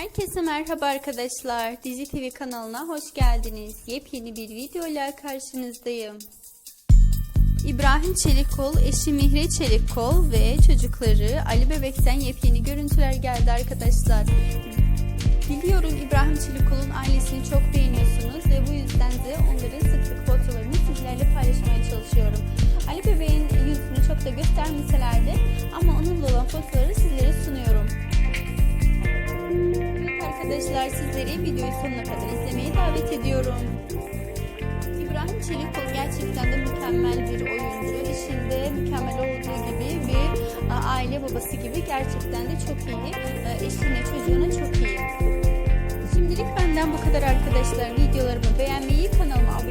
Herkese merhaba arkadaşlar. Dizi TV kanalına hoş geldiniz. Yepyeni bir video ile karşınızdayım. İbrahim Çelikkol, eşi Mihre Çelikkol ve çocukları Ali Bebek'ten yepyeni görüntüler geldi arkadaşlar. Biliyorum İbrahim Çelikkol'un ailesini çok beğeniyorsunuz ve bu yüzden de onların sık sık fotoğraflarını sizlerle paylaşmaya çalışıyorum. Ali Bebek'in yüzünü çok da göstermeseler de ama onunla olan fotoğrafları sizlere sunuyorum. Arkadaşlar sizleri videoyu sonuna kadar izlemeye davet ediyorum. İbrahim Çelikkol gerçekten de mükemmel bir oyuncu. İşinde mükemmel olduğu gibi bir e, aile babası gibi gerçekten de çok iyi. E, Eşine çocuğuna çok iyi. Şimdilik benden bu kadar arkadaşlar. Videolarımı beğenmeyi, kanalıma abone